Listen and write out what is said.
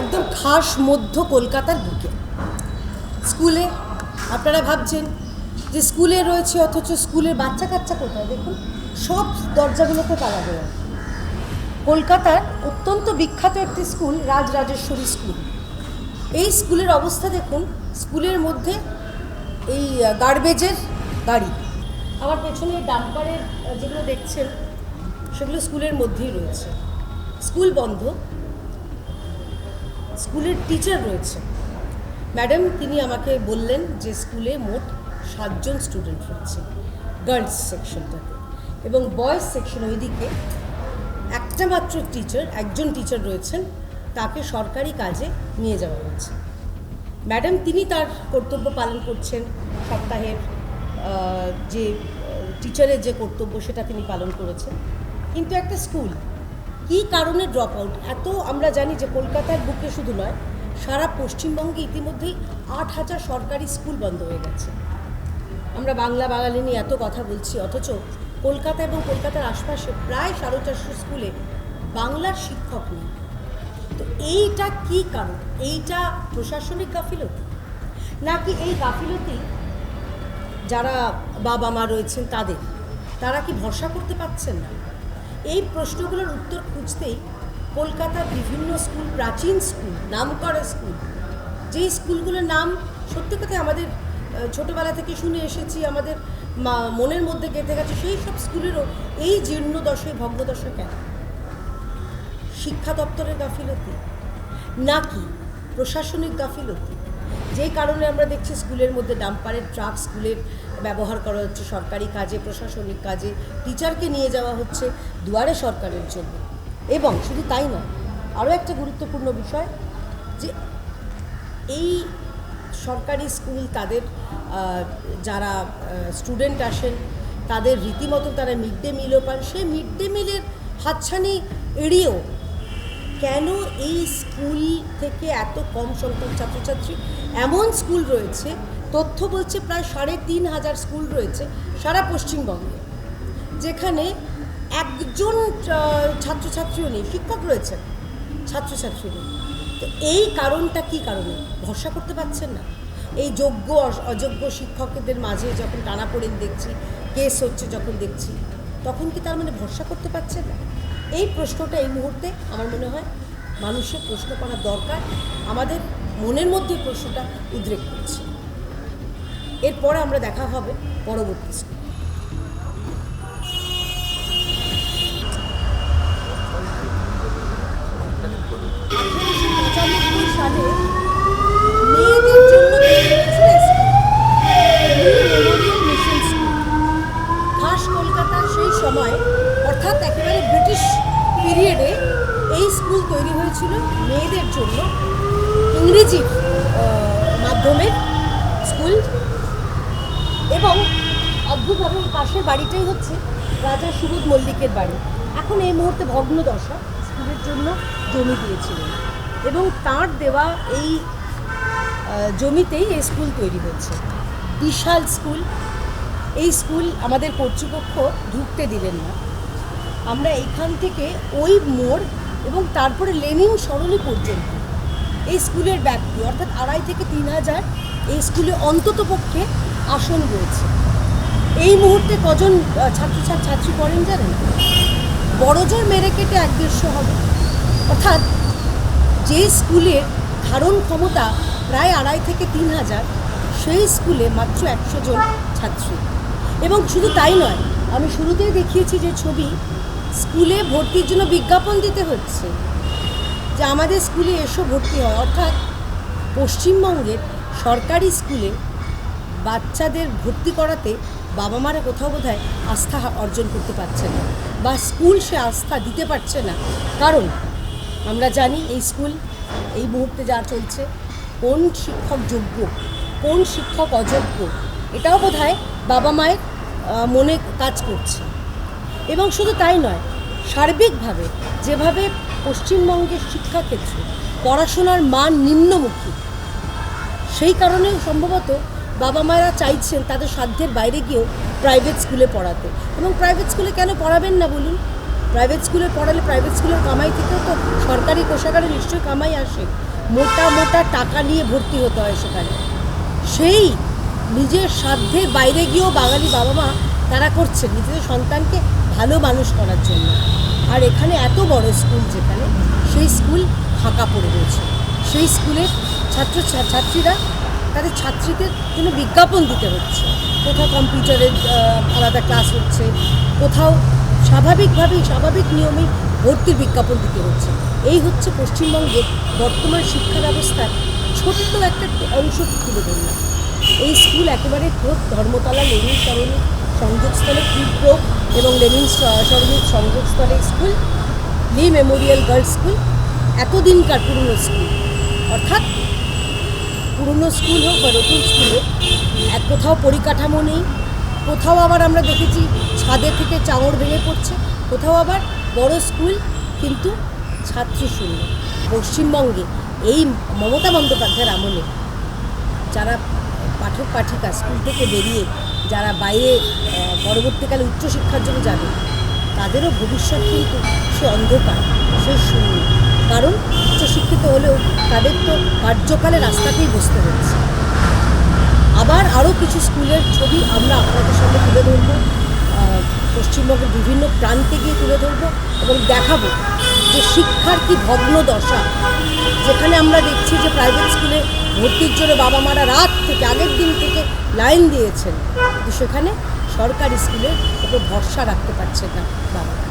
একদম খাস মধ্য কলকাতার বুকে। স্কুলে, আপনারা ভাবছেন যে স্কুলে রয়েছে, অথচ স্কুলের বাচ্চা কাচ্চা কোথায়? দেখুন, সব দরজাগুলোতে তালা দেওয়া। কলকাতার অত্যন্ত বিখ্যাত একটি স্কুল, রাজরাজেশ্বরী স্কুল। এই স্কুলের অবস্থা দেখুন, স্কুলের মধ্যে এই গার্বেজের গাড়ি আমার পেছনে ডাম্পারের যেগুলো দেখছেন সেগুলো স্কুলের মধ্যেই রয়েছে। স্কুল বন্ধ। স্কুলের টিচার রয়েছে। ম্যাডাম, তিনি আমাকে বললেন যে স্কুলে মোট সাতজন স্টুডেন্ট রয়েছে, গার্লস সেকশনটাতে। এবং বয়েজ সেকশন ওইদিকে একটা মাত্র টিচার, একজন টিচার রয়েছেন, তাকে সরকারি কাজে নিয়ে যাওয়া হয়েছে ম্যাডাম, তিনি তার কর্তব্য পালন করছেন। সপ্তাহের যে, টিচারের যে কর্তব্য, সেটা তিনি পালন করেছেন। কিন্তু একটা স্কুল, কি কারণে ড্রপ আউট এত আমরা জানি যে কলকাতার বুকে শুধু নয়, সারা পশ্চিমবঙ্গে ইতিমধ্যেই আট হাজার সরকারি স্কুল বন্ধ হয়ে গেছে। আমরা বাংলা বাঙালি নিয়ে এত কথা বলছি, অথচ কলকাতা এবং কলকাতার আশপাশে প্রায় সাড়ে চারশো স্কুলে বাংলার শিক্ষক নেই। তো এইটা কি কারণ? এইটা প্রশাসনিক গাফিলতি? নাকি এই গাফিলতি যারা বাবা মা রয়েছেন তাদের, তারা কি ভরসা করতে পারছেন না? এই প্রশ্নগুলোর উত্তর খুঁজতেই কলকাতার বিভিন্ন স্কুল, প্রাচীন স্কুল, নামকরা স্কুল, যেই স্কুলগুলোর নাম সত্যি কথা আমাদের ছোটবেলা থেকে শুনে এসেছি, আমাদের মা- মনের মধ্যে গেঁথে গেছে, সেই সব স্কুলেরও এই জীর্ণদশায় ভগ্নদশা কেন? শিক্ষা দপ্তরের গাফিলতি? নাকি প্রশাসনিক গাফিলতি? যেই কারণে আমরা দেখছি স্কুলের মধ্যে ডাম্পারের ট্রাক স্কুলের ব্যবহার করা হচ্ছে, সরকারি কাজে, প্রশাসনিক কাজে, টিচারকে নিয়ে যাওয়া হচ্ছে দুয়ারে সরকারের জন্য। এবং শুধু তাই নয়, আরও একটা গুরুত্বপূর্ণ বিষয় যে এই সরকারি স্কুল তাদের যারা স্টুডেন্ট আসেন, তাদের রীতিমতো তারা মিড ডে মিলও পান। সেই মিড ডে মিলের হাতছানি এড়িয়েও কেন এই স্কুল থেকে এত কম সংখ্যক ছাত্রছাত্রী? এমন স্কুল রয়েছে, তথ্য বলছে প্রায় সাড়ে তিন হাজার স্কুল রয়েছে সারা পশ্চিমবঙ্গে, যেখানে একজন ছাত্রছাত্রীও নেই, শিক্ষক রয়েছেন ছাত্রছাত্রী নেই। তো এই কারণটা কি কারণে? ভরসা করতে পারছেন না? এই যোগ্য অযোগ্য শিক্ষকদের মাঝে যখন টানাপোড়েন দেখছি, কেস হচ্ছে যখন দেখছি, তখন কি তার মানে ভরসা করতে পারছেন না? এই প্রশ্নটা এই মুহূর্তে আমার মনে হয় মানুষের প্রশ্ন করা দরকার। আমাদের মনের মধ্যে প্রশ্নটা উদ্রেক করছে। এরপরে আমরা দেখা হবে পরবর্তী সালে কলকাতার সেই সময় অর্থাৎ একেবারে ব্রিটিশ পিরিয়ডে এই স্কুল তৈরি হয়েছিল মেয়েদের জন্য ইংরেজি মাধ্যমের স্কুল এবং অদ্ভুতভাবে এই পাশের বাড়িটাই হচ্ছে রাজা সুবোধ মল্লিকের বাড়ি। এখন এই মুহূর্তে ভগ্নদশা স্কুলের জন্য জমি দিয়েছিলেন এবং তার দেওয়া এই জমিতেই এই স্কুল তৈরি হচ্ছে। বিশাল স্কুল এই স্কুল আমাদের কর্তৃপক্ষ ঢুকতে দিলেন না। আমরা এখান থেকে ওই মোড় এবং তারপরে লেনিন সরণি পর্যন্ত। এই স্কুলের ব্যাপ্তি, অর্থাৎ আড়াই থেকে তিন হাজার এই স্কুলে অন্তত পক্ষে আসন রয়েছে। এই মুহূর্তে কজন ছাত্রছাত্রী, ছাত্রী পড়েন জানেন? বড়জোর মেরে কেটে এক দেড়শো হবে। অর্থাৎ যে স্কুলের ধারণ ক্ষমতা প্রায় আড়াই থেকে তিন হাজার, সেই স্কুলে মাত্র একশো জন ছাত্রী। এবং শুধু তাই নয়, আমি শুরুতেই দেখিয়েছি যে ছবি স্কুলে ভর্তির জন্য বিজ্ঞাপন দিতে হচ্ছে। যে আমাদের স্কুলে এসো ভর্তি হয়, অর্থাৎ পশ্চিমবঙ্গের সরকারি স্কুলে বাচ্চাদের ভর্তি করাতে বাবা মারা কোথাও বোধহয় আস্থা অর্জন করতে পারছে না বা স্কুল সে আস্থা দিতে পারছে না। কারণ আমরা জানি এই স্কুল এই মুহূর্তে যা চলছে, কোন শিক্ষক যোগ্য, কোন শিক্ষক অযোগ্য, এটাও বোধহয় বাবা মায়ের মনে কাজ করছে। এবং শুধু তাই নয়, সার্বিকভাবে যেভাবে পশ্চিমবঙ্গের শিক্ষাক্ষেত্রে পড়াশোনার মান নিম্নমুখী, সেই কারণে সম্ভবত বাবা মায়েরা চাইছেন তাদের সাধ্যের বাইরে গিয়েও প্রাইভেট স্কুলে পড়াতে। এবং প্রাইভেট স্কুলে কেন পড়াবেন না বলুন? প্রাইভেট স্কুলে পড়ালে প্রাইভেট স্কুলের কামাই থেকেও তো সরকারি কোষাগারে নিশ্চয়ই কামাই আসে। মোটা মোটা টাকা নিয়ে ভর্তি হতে হয় সেখানে। সেই নিজের সাধ্যের বাইরে গিয়েও বাঙালি বাবা মা তারা করছেন। নিজেদের সন্তানকে ভালো মানুষ করার জন্য। আর এখানে এত বড় স্কুল যেখানে, সেই স্কুল ফাঁকা পড়ে রয়েছে। সেই স্কুলের ছাত্র ছাত্রীরা তাদের ছাত্রীদের জন্য বিজ্ঞাপন দিতে হচ্ছে। কোথাও কম্পিউটারের আলাদা ক্লাস হচ্ছে, কোথাও স্বাভাবিকভাবেই, স্বাভাবিক নিয়মেই ভর্তির বিজ্ঞাপন দিতে হচ্ছে। এই হচ্ছে পশ্চিমবঙ্গের বর্তমান শিক্ষা ব্যবস্থার ছোট্ট একটা অংশ তুলে ধরলাম। এই স্কুল একেবারে ধর্মতলা লেনিন সরণি সংযোগস্থলে তীব্র এবং লেনিন স- সংযোগস্থলে school, Lee memorial girls school এতদিনকার পুরনো স্কুল? অর্থাৎ পুরনো স্কুল হোক বা নতুন স্কুল হোক, এক কোথাও পরিকাঠামো নেই, কোথাও আবার আমরা দেখেছি ছাদে থেকে চাঙড় ভেঙে পড়ছে, কোথাও আবার বড় স্কুল কিন্তু ছাত্রী শূন্য। পশ্চিমবঙ্গে এই মমতা বন্দ্যোপাধ্যায়ের আমলে যারা পাঠক পাঠিকা স্কুল থেকে বেরিয়ে যারা বাইরে পরবর্তীকালে উচ্চশিক্ষার জন্য যাবে, তাদেরও ভবিষ্যৎ কিন্তু সে অন্ধকার, সে শূন্য। কারণ উচ্চশিক্ষিত হলেও তাদের তো কার্যকালে রাস্তাতেই বসতে হচ্ছে। আবার আরও কিছু স্কুলের ছবি আমরা আপনাদের সামনে তুলে ধরবো পশ্চিমবঙ্গের বিভিন্ন প্রান্তে গিয়ে তুলে ধরবো এবং দেখাবো যে শিক্ষার কি ভগ্ন দশা যেখানে আমরা দেখছি যে প্রাইভেট স্কুলে ভর্তির জন্য বাবা মারা রাত থেকে আগের দিন থেকে লাইন দিয়েছেন। কিন্তু সেখানে সরকারি স্কুলের উপর ভরসা রাখতে পারছে না বাবা